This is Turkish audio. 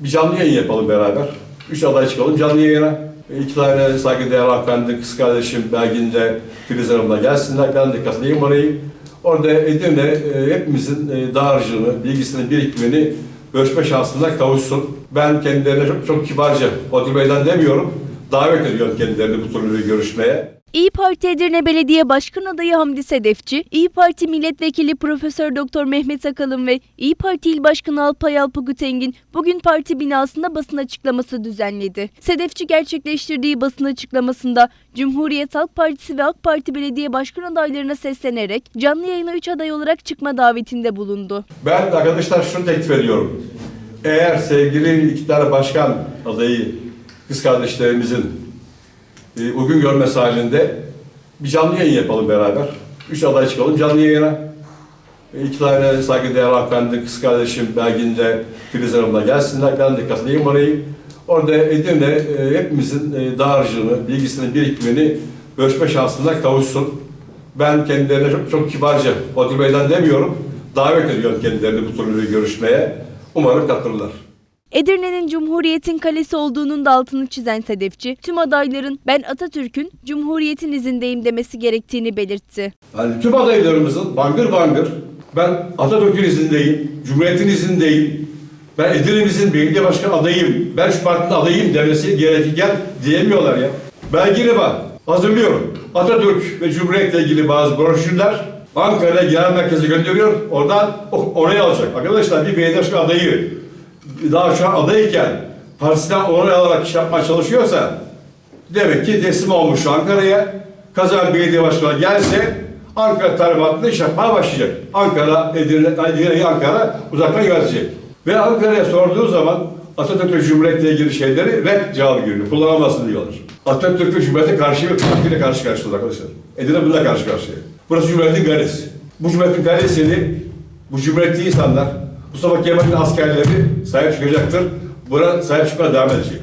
bir canlı yayın yapalım beraber. Üç aday çıkalım canlı yayına. E, İki tane saygıdeğer hanımefendi, kız kardeşim Belgin de Filiz Hanım'la gelsinler. Ben de katılayım orayı. Orada Edirne e, hepimizin e, dağarcığını, bilgisini, birikimini ölçme şansına kavuşsun. Ben kendilerine çok, çok kibarca, Otur Bey'den demiyorum, davet ediyorum kendilerini bu tür bir görüşmeye. İyi Parti Edirne Belediye Başkan Adayı Hamdi Sedefçi, İyi Parti Milletvekili Profesör Doktor Mehmet Akalın ve İyi Parti İl Başkanı Alpay Alpagut Engin bugün parti binasında basın açıklaması düzenledi. Sedefçi gerçekleştirdiği basın açıklamasında Cumhuriyet Halk Partisi ve AK Parti belediye başkan adaylarına seslenerek canlı yayına 3 aday olarak çıkma davetinde bulundu. Ben arkadaşlar şunu teklif ediyorum. Eğer sevgili tane başkan adayı kız kardeşlerimizin e, uygun görmesi halinde bir canlı yayın yapalım beraber. Üç aday çıkalım canlı yayına. E, İki tane saygıdeğer hanımefendi, kız kardeşim Belgin de Filiz Hanım'la gelsinler. Ben de katılayım orayı. Orada Edirne e, hepimizin e, dağarcığını, bilgisini, birikimini ölçme şansına kavuşsun. Ben kendilerine çok, çok kibarca, Otur Bey'den demiyorum, davet ediyorum kendilerini bu tür bir görüşmeye. Umarım katılırlar. Edirne'nin Cumhuriyet'in kalesi olduğunun da altını çizen Sedefçi, tüm adayların ben Atatürk'ün Cumhuriyet'in izindeyim demesi gerektiğini belirtti. Yani tüm adaylarımızın bangır bangır ben Atatürk'ün izindeyim, Cumhuriyet'in izindeyim, ben Edirne'mizin belediye başkan adayım, ben şu partinin adayım demesi gerekirken diyemiyorlar ya. Belgini bak, hazırlıyorum. Atatürk ve Cumhuriyet'le ilgili bazı broşürler Ankara'ya genel merkeze gönderiyor. Oradan oraya alacak. Arkadaşlar bir belediye başkan adayı daha şu an adayken partisinden onay alarak iş yapmaya çalışıyorsa Demek ki teslim olmuş Ankara'ya. Kazan Belediye Başkanı gelse Ankara talimatında iş yapmaya başlayacak. Ankara, Edirne, Ankara uzaktan yönetecek. Ve Ankara'ya sorduğu zaman Atatürk ve Cumhuriyet'le ilgili şeyleri red cevabı geliyor. Kullanamazsın diyorlar. Atatürk ve Cumhuriyet'e karşı bir partiyle karşı karşıya arkadaşlar. Edirne bununla karşı karşıya. Burası Cumhuriyet'in kalesi. Bu Cumhuriyet'in kalesini bu Cumhuriyetli insanlar Mustafa Kemal'in askerleri sahip çıkacaktır. Buna sahip çıkmaya devam edecek.